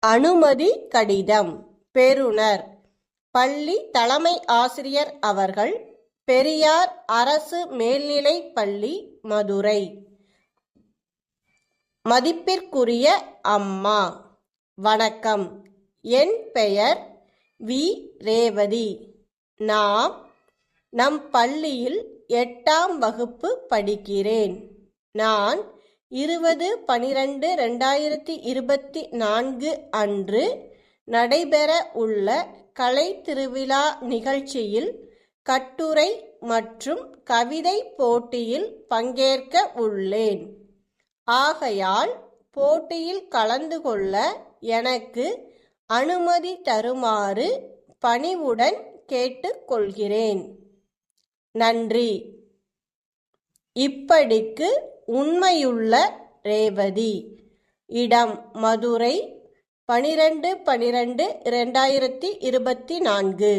அனுமதி கடிதம். பெறுநர் பள்ளி தலைமை ஆசிரியர் அவர்கள் பெரியார் அரசு மேல்நிலைப் பள்ளி மதுரை. மதிப்பிற்குரிய அம்மா வணக்கம். என் பெயர் வி. ரேவதி. நாம் நம் பள்ளியில் எட்டாம் வகுப்பு படிக்கிறேன். நான் இருபது பனிரெண்டு ரெண்டாயிரத்தி இருபத்தி நான்கு அன்று நடைபெற உள்ள கலை திருவிழா நிகழ்ச்சியில் கட்டுரை மற்றும் கவிதை போட்டியில் பங்கேற்க உள்ளேன். ஆகையால் போட்டியில் கலந்து கொள்ள எனக்கு அனுமதி தருமாறு பணிவுடன் கேட்டுக்கொள்கிறேன் நன்றி. இப்படிக்கு உண்மையுள்ள ரேவதி. இடம் மதுரை பனிரெண்டு பனிரெண்டு ரெண்டாயிரத்தி இருபத்தி நான்கு.